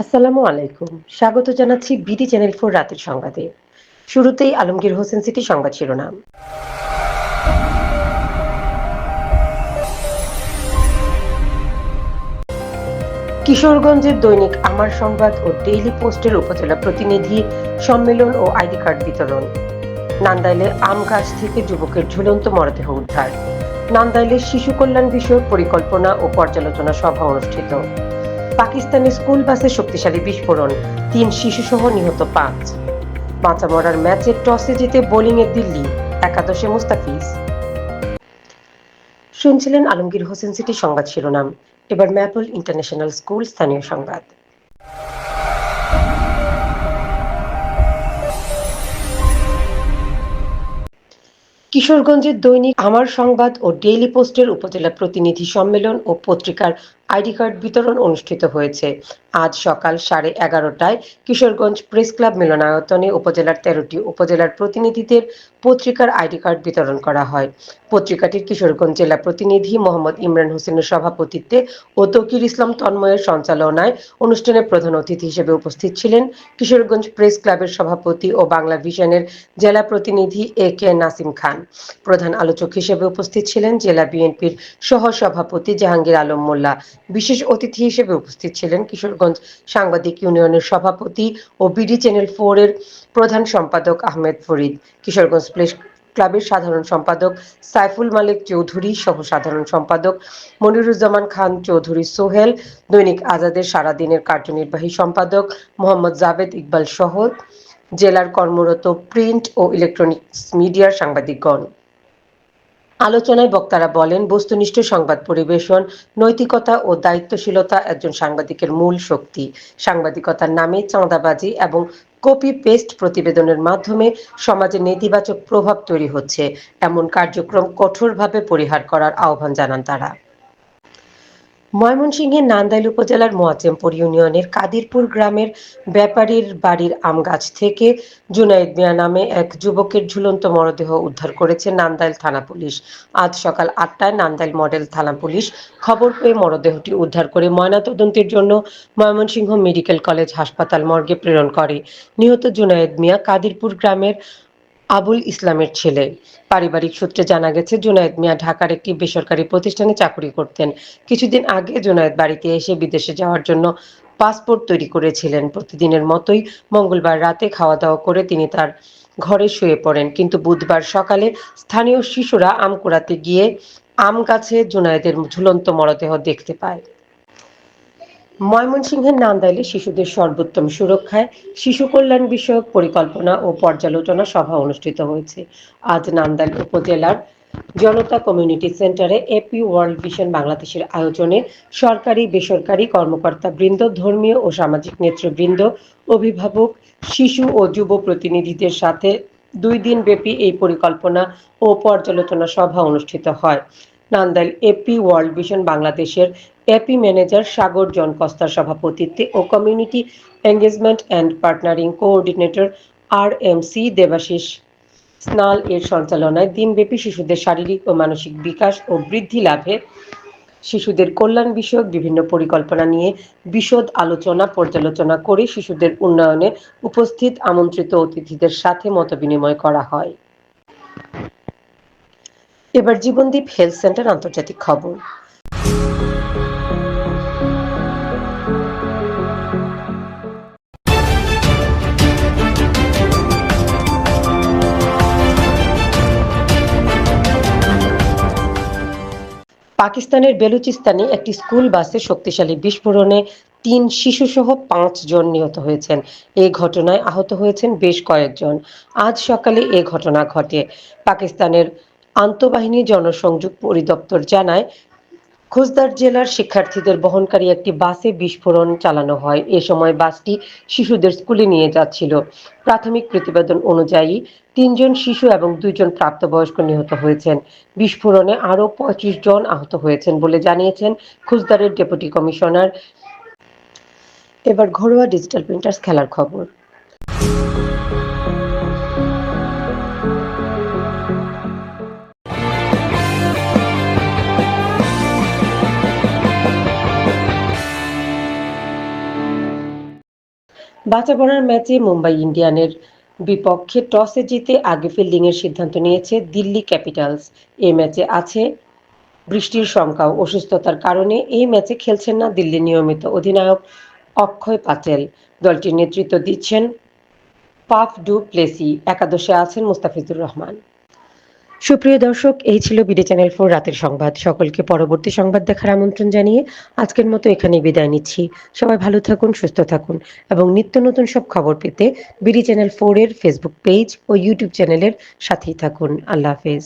আসসালামু আলাইকুম। স্বাগত জানাচ্ছি বিডি চ্যানেল ফোর রাতের সংবাদে। শুরুতেই আলমগীর হোসেন সিটি সংবাদ শিরোনাম। কিশোরগঞ্জের দৈনিক আমার সংবাদ ও ডেইলি পোস্টের উপজেলা প্রতিনিধি সম্মেলন ও আইডি কার্ড বিতরণ। নান্দাইলে আম গাছ থেকে যুবকের ঝুলন্ত মরদেহ উদ্ধার। নান্দাইলে শিশু কল্যাণ বিষয়ক পরিকল্পনা ও পর্যালোচনা সভা অনুষ্ঠিত। পাকিস্তানি স্কুল বাসে শক্তিশালী বিস্ফোরণ। তিন শিশুসহ নিহত পাঁচ। বাঁচা মরার ম্যাচে টসে জিতে বোলিংয়ে দিল্লি, একাদশে মুস্তাফিজ। শুনছিলেন আলমগীর হোসেন সিটি সংবাদ শিরোনাম। এবার ম্যাপল ইন্টারন্যাশনাল স্কুল স্থানীয় সংবাদ। কিশোরগঞ্জের দৈনিক আমার সংবাদ ও ডেইলি পোস্টের উপজেলা প্রতিনিধি সম্মেলন ও পত্রিকার আইডি কার্ড বিতরণ অনুষ্ঠিত হয়েছে। আজ সকাল সাড়ে এগারোটায় কিশোরগঞ্জ প্রেস ক্লাব মিলনায়তনে উপজেলার তেরোটি উপজেলার প্রতিনিধিদের পত্রিকার আইডি কার্ড বিতরণ করা হয়। পত্রিকাটির কিশোরগঞ্জ জেলা প্রতিনিধি মোহাম্মদ ইমরান হোসেনের সভাপতিত্বে ও তকির ইসলাম তন্ময়ের সঞ্চালনায় অনুষ্ঠানে প্রধান অতিথি হিসেবে উপস্থিত ছিলেন কিশোরগঞ্জ প্রেস ক্লাবের সভাপতি ও বাংলা ভিশনের জেলা প্রতিনিধি এ কে নাসিম খান। প্রধান আলোচক হিসেবে উপস্থিত ছিলেন জেলা বিএনপির সহ সভাপতি জাহাঙ্গীর আলম মোল্লা বিশেষ অতিথি হিসেবে উপস্থিত ছিলেন কিশোরগঞ্জ সাংবাদিক ইউনিয়নের সভাপতি ও বিডি চ্যানেল ফোর এর প্রধান সম্পাদক আহমেদ ফরিদ, কিশোরগঞ্জ প্রেস ক্লাবের সাধারণ সম্পাদক সাইফুল মালিক চৌধুরী সহ সাধারণ সম্পাদক মনিরুজ্জামান খান চৌধুরী সোহেল, দৈনিক আজাদের সারাদিনের কার্যনির্বাহী সম্পাদক মোহাম্মদ জাভেদ ইকবাল সহ জেলার কর্মরত প্রিন্ট ও ইলেকট্রনিক্স মিডিয়ার সাংবাদিকগণ। আলোচনায় বক্তারা বলেন, বস্তুনিষ্ঠ সংবাদ পরিবেশন, নৈতিকতা ও দায়িত্বশীলতা একজন সাংবাদিকের মূল শক্তি। সাংবাদিকতার নামে চাঁদাবাজি এবং কপি পেস্ট প্রতিবেদনের মাধ্যমে সমাজে নেতিবাচক প্রভাব তৈরি হচ্ছে। এমন কার্যক্রম কঠোরভাবে পরিহার করার আহ্বান জানান তারা। ময়মনসিংহের নান্দাইল উপজেলার মোয়াচেমপুর ইউনিয়নের কাদিরপুর গ্রামের ব্যাপারীর বাড়ির আম গাছ থেকে জুনাইদ মিয়া নামে এক যুবকের ঝুলন্ত মরদেহ উদ্ধার করেছে নান্দাইল থানা পুলিশ। আজ সকাল আটটায় নান্দাইল মডেল থানা পুলিশ খবর পেয়ে মরদেহটি উদ্ধার করে ময়নাতদন্তের জন্য ময়মনসিংহ মেডিকেল কলেজ হাসপাতাল মর্গে প্রেরণ করে। নিহত জুনায়েদ মিয়া কাদিরপুর গ্রামের আবুল ইসলামের ছেলে। পারিবারিক সূত্রে জানা গেছে, জুনায়েদ মিয়া ঢাকার একটি বেসরকারি প্রতিষ্ঠানে চাকরি করতেন। কিছুদিন আগে জুনায়েদ বাড়িতে এসে বিদেশে যাওয়ার জন্য পাসপোর্ট তৈরি করেছিলেন। প্রতিদিনের মতোই মঙ্গলবার রাতে খাওয়া দাওয়া করে তিনি তার ঘরে শুয়ে পড়েন। কিন্তু বুধবার সকালে স্থানীয় শিশুরা আম কুড়াতে গিয়ে আম গাছে জুনায়েদের ঝুলন্ত মরদেহ দেখতে পায়। ময়মনসিংহের নান্দাইলে শিশুদের সর্বোত্তম সুরক্ষায় শিশু কল্যাণ বিষয়ক পরিকল্পনা ও পর্যালোচনা সভা অনুষ্ঠিত হয়েছে। আজ নান্দাইল উপজেলার জনতা কমিউনিটি সেন্টারে এপি ওয়ার্ল্ড ভিশন বাংলাদেশের আয়োজনে সরকারি, বেসরকারি কর্মকর্তা বৃন্দ, ধর্মীয় ও সামাজিক নেতৃবৃন্দ, অভিভাবক, শিশু ও যুব প্রতিনিধিদের সাথে দুই দিন ব্যাপী এই পরিকল্পনা ও পর্যালোচনা সভা অনুষ্ঠিত হয়। নান্দাইল এপি ওয়ার্ল্ড ভিশন বাংলাদেশের এপি ম্যানেজার সাগর জন কস্তার সভাপতিত্বে ও community engagement and partnering coordinator R M C Debashish. স্নাল এর সঞ্চালনায় দিনব্যাপী শিশুদের শারীরিক ও মানসিক বিকাশ ও বৃদ্ধি লাভে শিশুদের কল্যাণ বিষয়ক বিভিন্ন পরিকল্পনা নিয়ে বিশদ আলোচনা পর্যালোচনা করে শিশুদের উন্নয়নে উপস্থিত আমন্ত্রিত অতিথিদের সাথে মতবিনিময় করা হয়। এবার জীবনদীপ হেলথ সেন্টার আন্তর্জাতিক খবর। পাকিস্তানের বেলুচিস্তানে একটি স্কুল বাসে শক্তিশালী বিস্ফোরণে তিন শিশুসহ পাঁচ জন নিহত হয়েছেন। এ ঘটনায় আহত হয়েছেন বেশ কয়েকজন। আজ সকালে এ ঘটনা ঘটে। পাকিস্তানের আন্তঃবাহিনী জনসংযোগ পরিদপ্তর জানায়, খোজদার জেলার শিক্ষার্থীদের বহনকারী একটি বাসে বিস্ফোরণ চালানো হয়। এ সময় বাসটি শিশুদের স্কুলে নিয়ে যাচ্ছিল। প্রাথমিক প্রতিবেদন অনুযায়ী, তিনজন শিশু এবং দুইজন প্রাপ্তবয়স্ক নিহত হয়েছেন। বিস্ফোরণে আরও পঁচিশ জন আহত হয়েছেন বলে জানিয়েছেন খুজদারের ডেপুটি কমিশনার। এবার ঘরোয়া ডিজিটাল প্রিন্টার্স খেলার খবর। বাঁচাপড়ার ম্যাচে মুম্বাই ইন্ডিয়ানের বিপক্ষে টসে জিতে আগে ফিল্ডিংয়ের সিদ্ধান্ত নিয়েছে দিল্লি ক্যাপিটালস। এই ম্যাচে আছে বৃষ্টির শঙ্কা অসুস্থতার কারণে এই ম্যাচে খেলছেন না দিল্লি নিয়মিত অধিনায়ক অক্ষয় পাটেল। দলটির নেতৃত্ব দিচ্ছেন পাফ ডু প্লেসি, একাদশে আছেন মুস্তাফিজুর রহমান। সুপ্রিয় দর্শক, এই ছিল বিডি চ্যানেল ফোর রাতের সংবাদ। সকলকে পরবর্তী সংবাদ দেখার আমন্ত্রণ জানিয়ে আজকের মতো এখানেই বিদায় নিচ্ছি। সবাই ভালো থাকুন, সুস্থ থাকুন এবং নিত্য নতুন সব খবর পেতে বিডি চ্যানেল ফোর এর ফেসবুক পেজ ও ইউটিউব চ্যানেলের সাথেই থাকুন। আল্লাহ হাফেজ।